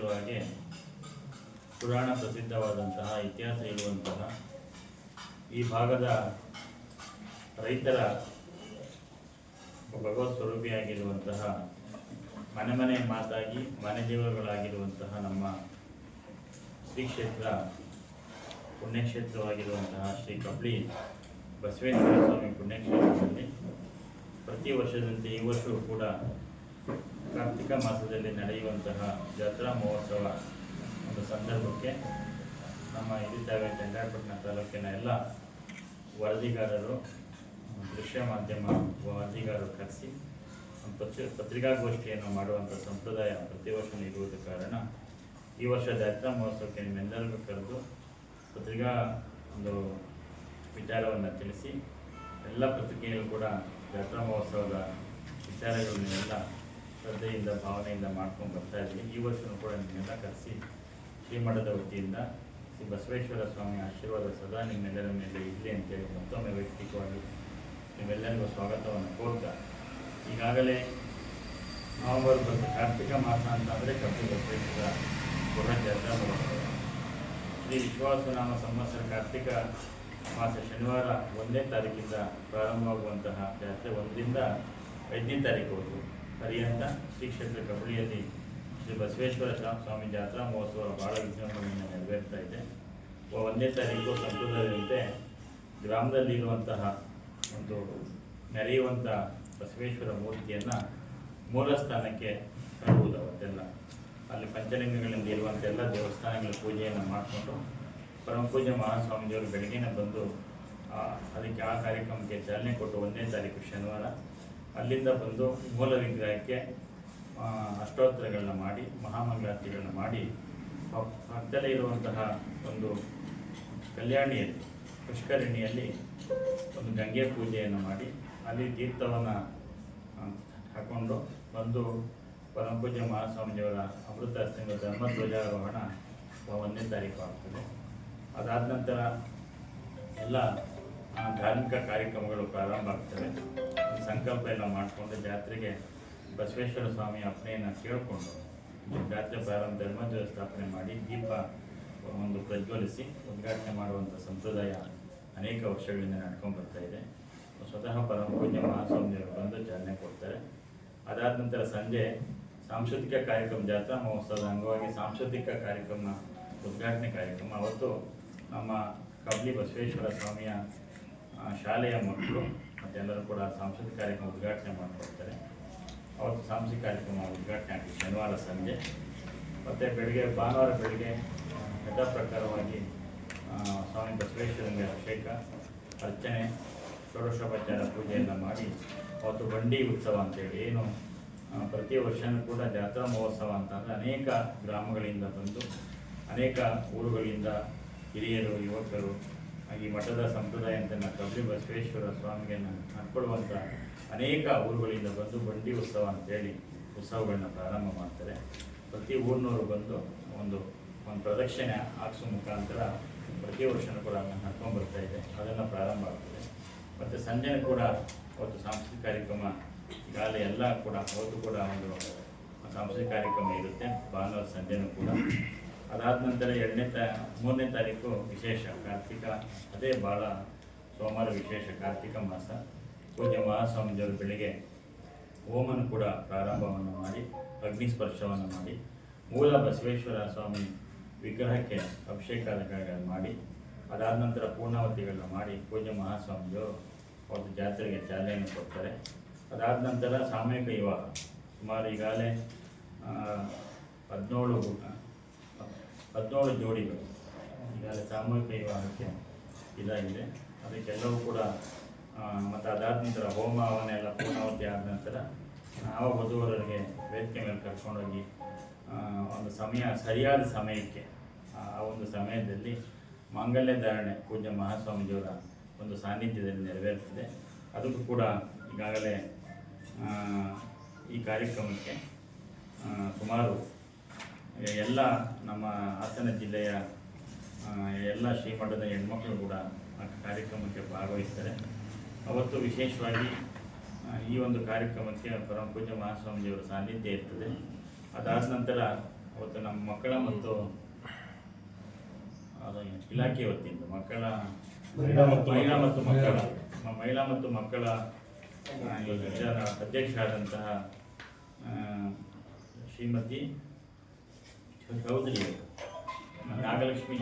ಗೊತ್ತಿರುವ ಹಾಗೆ ಪುರಾಣ ಪ್ರಸಿದ್ಧವಾದಂತಹ ಇತಿಹಾಸ ಇರುವಂತಹ ಈ ಭಾಗದ ರೈತರ ಭಗವತ್ ಸ್ವರೂಪಿಯಾಗಿರುವಂತಹ ಮನೆ ಮನೆ ಮಾತಾಗಿ ಮನೆ ದೇವರುಗಳಾಗಿರುವಂತಹ ನಮ್ಮ ಶ್ರೀ ಕ್ಷೇತ್ರ ಪುಣ್ಯಕ್ಷೇತ್ರವಾಗಿರುವಂತಹ ಶ್ರೀ ಕಬ್ಳಿ ಬಸವೇಶ್ವರ ಸ್ವಾಮಿ ಪುಣ್ಯಕ್ಷೇತ್ರದಲ್ಲಿ ಪ್ರತಿ ವರ್ಷದಂತೆ ಈ ವರ್ಷವೂ ಕೂಡ ಕಾರ್ತಿಕ ಮಾಸದಲ್ಲಿ ನಡೆಯುವಂತಹ ಜಾತ್ರಾ ಮಹೋತ್ಸವ ಒಂದು ಸಂದರ್ಭಕ್ಕೆ ನಮ್ಮ ಹಿರಿತಾವೆ ಚಂದ್ರಾಪಟ್ಟಣ ತಾಲೂಕಿನ ಎಲ್ಲ ವರದಿಗಾರರು, ದೃಶ್ಯ ಮಾಧ್ಯಮ ವರದಿಗಾರರು ಕರೆಸಿ ಪತ್ರಿ, ಪತ್ರಿಕಾಗೋಷ್ಠಿಯನ್ನು ಮಾಡುವಂಥ ಸಂಪ್ರದಾಯ ಪ್ರತಿ ವರ್ಷ ನೀಡುವುದ ಕಾರಣ ಈ ವರ್ಷ ಜಾತ್ರಾ ಮಹೋತ್ಸವಕ್ಕೆ ನಿಮ್ಮೆಲ್ಲರಿಗೂ ಕರೆದು ಪತ್ರಿಕಾ ಒಂದು ವಿಚಾರವನ್ನು ತಿಳಿಸಿ ಎಲ್ಲ ಪತ್ರಿಕೆಯಲ್ಲೂ ಕೂಡ ಜಾತ್ರಾ ಮಹೋತ್ಸವದ ವಿಚಾರಗಳನ್ನೆಲ್ಲ ಶ್ರದ್ಧೆಯಿಂದ, ಭಾವನೆಯಿಂದ ಮಾಡ್ಕೊಂಡು ಬರ್ತಾ ಇದ್ದೀವಿ ಈ ವರ್ಷವೂ ಕೂಡ ನಿಮ್ಮೆಲ್ಲ ಕರೆಸಿ ಶ್ರೀಮಠದ ವತಿಯಿಂದ ಶ್ರೀ ಬಸವೇಶ್ವರ ಸ್ವಾಮಿ ಆಶೀರ್ವಾದ ಸದಾ ನಿಮ್ಮೆಲ್ಲರ ಮೇಲೆ ಇರಲಿ ಅಂತೇಳಿ ಮತ್ತೊಮ್ಮೆ ವೈಯಕ್ತಿಕವಾಗಿ ನಿಮ್ಮೆಲ್ಲರಿಗೂ ಸ್ವಾಗತವನ್ನು ಕೋರ್ತಾ, ಈಗಾಗಲೇ ನವಂಬರ್ ಬಂದು ಕಾರ್ತಿಕ ಮಾಸ ಅಂತಂದರೆ ಕಪ್ಪು ಬಸವೇಶ್ವರ ಪುರ ಶ್ರೀ ವಿಶ್ವಾಸನಾಮ ಸಂವತ್ಸರ ಕಾರ್ತಿಕ ಮಾಸ ಶನಿವಾರ ಒಂದನೇ ತಾರೀಕಿಂದ ಪ್ರಾರಂಭವಾಗುವಂತಹ ಜಾತ್ರೆ ಒಂದರಿಂದ ಐದನೇ ತಾರೀಕುವರೆಗೂ ಪರ್ಯಂತ ಶ್ರೀ ಕ್ಷೇತ್ರ ಕಬಳಿಯಲ್ಲಿ ಶ್ರೀ ಬಸವೇಶ್ವರ ಸ್ವಾ- ಸ್ವಾಮಿ ಜಾತ್ರಾ ಮಹೋತ್ಸವ ಭಾಳ ವಿಜೃಂಭಣೆಯಿಂದ ನೆರವೇರ್ತಾ ಇದೆ. ಒಂದನೇ ತಾರೀಕು ಸಂಪ್ರದಾಯದಂತೆ ಗ್ರಾಮದಲ್ಲಿರುವಂತಹ ಒಂದು ನೆರೆಯುವಂಥ ಬಸವೇಶ್ವರ ಮೂರ್ತಿಯನ್ನು ಮೂಲ ಸ್ಥಾನಕ್ಕೆ ತರುವುದು ಅವತ್ತೆಲ್ಲ. ಅಲ್ಲಿ ಪಂಚಲಿಂಗಗಳಿಂದ ಇರುವಂಥ ಎಲ್ಲ ದೇವಸ್ಥಾನಗಳ ಪೂಜೆಯನ್ನು ಮಾಡಿಕೊಂಡು ಪರಮ ಪೂಜ್ಯ ಮಹಾಸ್ವಾಮೀಜಿಯವರು ಬೆಳಗ್ಗೆನೇ ಬಂದು ಅದಕ್ಕೆ ಆ ಕಾರ್ಯಕ್ರಮಕ್ಕೆ ಚಾಲನೆ ಕೊಟ್ಟು ಒಂದನೇ ತಾರೀಕು ಶನಿವಾರ ಅಲ್ಲಿಂದ ಬಂದು ಮೂಲ ವಿಗ್ರಹಕ್ಕೆ ಅಷ್ಟೋತ್ತರಗಳನ್ನ ಮಾಡಿ, ಮಹಾಮಂಗಳಾರತಿಗಳನ್ನ ಮಾಡಿ ಪಕ್ಕದಲ್ಲೇ ಇರುವಂತಹ ಒಂದು ಕಲ್ಯಾಣಿಯಲ್ಲಿ, ಪುಷ್ಕರಿಣಿಯಲ್ಲಿ ಒಂದು ಗಂಗೆ ಪೂಜೆಯನ್ನು ಮಾಡಿ, ಅಲ್ಲಿ ತೀರ್ಥವನ್ನು ಹಾಕೊಂಡು ಬಂದು ಪರಮಪೂಜ್ಯ ಮಹಾಸ್ವಾಮಿಯವರ ಅಮೃತ ಹಸ್ತಿಂಗ ಧರ್ಮ ಧ್ವಜಾರೋಹಣ ಒಂದನೇ ತಾರೀಕು ಆಗ್ತದೆ. ಅದಾದ ನಂತರ ಎಲ್ಲ ಧಾರ್ಮಿಕ ಕಾರ್ಯಕ್ರಮಗಳು ಪ್ರಾರಂಭ ಆಗ್ತವೆ. ಸಂಕಲ್ಪ ಎಲ್ಲ ಮಾಡಿಕೊಂಡು ಜಾತ್ರೆಗೆ ಬಸವೇಶ್ವರ ಸ್ವಾಮಿ ಅಪ್ಪನೆಯನ್ನು ಕೇಳಿಕೊಂಡು ಜಾತ್ರೆ ಪ್ರಾರಂಭ ಧರ್ಮಧ್ವಜ ಸ್ಥಾಪನೆ ಮಾಡಿ ದೀಪ ಒಂದು ಪ್ರಜ್ವಲಿಸಿ ಉದ್ಘಾಟನೆ ಮಾಡುವಂಥ ಸಂಪ್ರದಾಯ ಅನೇಕ ವರ್ಷಗಳಿಂದ ನಡ್ಕೊಂಡು ಬರ್ತಾ ಇದೆ. ಸ್ವತಃ ಪರಮ ಪೂಜ್ಯ ಮಹಾಸ್ವಾಮಿಯವರು ಬಂದು ಚಾಲನೆ ಕೊಡ್ತಾರೆ. ಅದಾದ ನಂತರ ಸಂಜೆ ಸಾಂಸ್ಕೃತಿಕ ಕಾರ್ಯಕ್ರಮ, ಜಾತ್ರಾ ಮಹೋತ್ಸವದ ಅಂಗವಾಗಿ ಸಾಂಸ್ಕೃತಿಕ ಕಾರ್ಯಕ್ರಮ, ಉದ್ಘಾಟನೆ ಕಾರ್ಯಕ್ರಮ. ಅವತ್ತು ನಮ್ಮ ಕಬ್ಲಿ ಬಸವೇಶ್ವರ ಸ್ವಾಮಿಯ ಶಾಲೆಯ ಮಕ್ಕಳು ಮತ್ತೆಲ್ಲರೂ ಕೂಡ ಸಾಂಸ್ಕೃತಿಕ ಕಾರ್ಯಕ್ರಮ ಉದ್ಘಾಟನೆ ಮಾಡಿಕೊಡ್ತಾರೆ ಅವತ್ತು ಸಾಂಸ್ಕೃತಿಕ ಕಾರ್ಯಕ್ರಮ ಉದ್ಘಾಟನೆ ಆಗಿದೆ ಶನಿವಾರ ಸಂಜೆ. ಮತ್ತು ಬೆಳಿಗ್ಗೆ, ಭಾನುವಾರ ಬೆಳಿಗ್ಗೆ ಯಥಾ ಪ್ರಕಾರವಾಗಿ ಸ್ವಾಮಿ ಬಸವೇಶ್ವರನಿಗೆ ಅಭಿಷೇಕ, ಅರ್ಚನೆ ಷೋಡಶೋಪಚಾರ ಪೂಜೆಯನ್ನು ಮಾಡಿ ಅವತ್ತು ಬಂಡಿ ಉತ್ಸವ ಅಂತೇಳಿ ಏನು ಪ್ರತಿ ವರ್ಷವೂ ಕೂಡ ಜಾತ್ರಾ ಮಹೋತ್ಸವ ಅಂತಂದರೆ ಅನೇಕ ಗ್ರಾಮಗಳಿಂದ ಬಂದು, ಅನೇಕ ಊರುಗಳಿಂದ ಹಿರಿಯರು, ಯುವಕರು ಈ ಮಠದ ಸಂಪ್ರದಾಯ ಅಂತ ನಾವು ಕಬಲಿ ಬಸವೇಶ್ವರ ಸ್ವಾಮಿಗೆ ನಡ್ಕೊಳ್ಳುವಂಥ ಅನೇಕ ಊರುಗಳಿಂದ ಬಂದು ಬಂಡಿ ಉತ್ಸವ ಅಂತೇಳಿ ಉತ್ಸವಗಳನ್ನ ಪ್ರಾರಂಭ ಮಾಡ್ತಾರೆ. ಪ್ರತಿ ಊರಿನವರು ಬಂದು ಒಂದು ಒಂದು ಪ್ರದಕ್ಷಿಣೆ ಹಾಕ್ಸೋ ಮುಖಾಂತರ ಪ್ರತಿ ವರ್ಷನೂ ಕೂಡ ನಡ್ಕೊಂಡು ಬರ್ತಾ ಇದೆ. ಅದನ್ನು ಪ್ರಾರಂಭ ಆಗ್ತದೆ. ಮತ್ತು ಸಂಜೆ ಕೂಡ ಅವತ್ತು ಸಾಂಸ್ಕೃತಿಕ ಕಾರ್ಯಕ್ರಮ, ಈಗಾಗಲೇ ಎಲ್ಲ ಕೂಡ, ಅವತ್ತು ಕೂಡ ಒಂದು ಸಾಂಸ್ಕೃತಿಕ ಕಾರ್ಯಕ್ರಮ ಇರುತ್ತೆ. ಭಾನುವಾರ ಸಂಜೆನೂ ಕೂಡ. ಅದಾದ ನಂತರ ಎರಡನೇ ತಾ, ಮೂರನೇ ತಾರೀಕು ವಿಶೇಷ ಕಾರ್ತಿಕ. ಅದೇ ಭಾಳ ಸೋಮವಾರ ವಿಶೇಷ ಕಾರ್ತಿಕ ಮಾಸ. ಪೂಜ್ಯ ಮಹಾಸ್ವಾಮೀಜಿಯವರು ಬೆಳಿಗ್ಗೆ ಹೋಮನ ಕೂಡ ಪ್ರಾರಂಭವನ್ನು ಮಾಡಿ, ಅಗ್ನಿ ಸ್ಪರ್ಶವನ್ನು ಮಾಡಿ, ಮೂಲ ಬಸವೇಶ್ವರ ಸ್ವಾಮಿ ವಿಗ್ರಹಕ್ಕೆ ಅಭಿಷೇಕ ಮಾಡಿ, ಅದಾದ ನಂತರ ಪೂರ್ಣಾವತಿಗಳನ್ನ ಮಾಡಿ ಪೂಜ್ಯ ಮಹಾಸ್ವಾಮಿಯವರು ಅವತ್ತು ಜಾತ್ರೆಗೆ ಚಾಲನೆಯನ್ನು ಕೊಡ್ತಾರೆ. ಅದಾದ ನಂತರ ಸಾಮೂಹಿಕ ವಿವಾಹ. ಸುಮಾರು ಈಗಾಗಲೇ ಹದಿನೇಳು ಹದಿನೇಳು ಜೋಡಿಗಳು. ಈಗಾಗಲೇ ಸಾಮೂಹಿಕ ವಿವಾಹಕ್ಕೆ ಇದಾಗಿದೆ. ಅದಕ್ಕೆಲ್ಲವೂ ಕೂಡ ಮತ್ತು ಅದಾದ ನಂತರ ಹೋಮ ಹವನ ಎಲ್ಲ ಪೂರ್ಣಾವತಿ ಆದ ನಂತರ ನಾವು ವಧುವರರಿಗೆ ವೇದಿಕೆ ಮೇಲೆ ಕರ್ಕೊಂಡೋಗಿ ಒಂದು ಸಮಯ, ಸರಿಯಾದ ಸಮಯಕ್ಕೆ, ಆ ಒಂದು ಸಮಯದಲ್ಲಿ ಮಾಂಗಲ್ಯ ಧಾರಣೆ ಪೂಜ್ಯ ಮಹಾಸ್ವಾಮೀಜಿಯವರ ಒಂದು ಸಾನ್ನಿಧ್ಯದಲ್ಲಿ ನೆರವೇರ್ತದೆ. ಅದಕ್ಕೂ ಕೂಡ ಈಗಾಗಲೇ ಈ ಕಾರ್ಯಕ್ರಮಕ್ಕೆ ಸುಮಾರು ಎಲ್ಲ ನಮ್ಮ ಹಾಸನ ಜಿಲ್ಲೆಯ ಎಲ್ಲ ಶ್ರೀಮಠದ ಹೆಣ್ಮಕ್ಳು ಕೂಡ ಕಾರ್ಯಕ್ರಮಕ್ಕೆ ಭಾಗವಹಿಸ್ತಾರೆ ಅವತ್ತು ವಿಶೇಷವಾಗಿ ಈ ಒಂದು ಕಾರ್ಯಕ್ರಮಕ್ಕೆ ಪರಮ ಪೂಜ್ಯ ಮಹಾಸ್ವಾಮೀಜಿಯವರ ಸಾನ್ನಿಧ್ಯ ಇರ್ತದೆ ಅದಾದ ನಂತರ ಅವತ್ತು ನಮ್ಮ ಮಕ್ಕಳ ಮತ್ತು ಇಲಾಖೆ ವತಿಯಿಂದ ಮಕ್ಕಳ, ಮಹಿಳಾ ಮತ್ತು ಮಕ್ಕಳ, ಮಹಿಳಾ. ಮತ್ತು ಮಕ್ಕಳ ಅಧ್ಯಕ್ಷರಾದಂತಹ ಅಧ್ಯಕ್ಷರಾದಂತಹ ಆ, ಶ್ರೀಮತಿ ಚೌಧರಿ ನಾಗಲಕ್ಷ್ಮಿ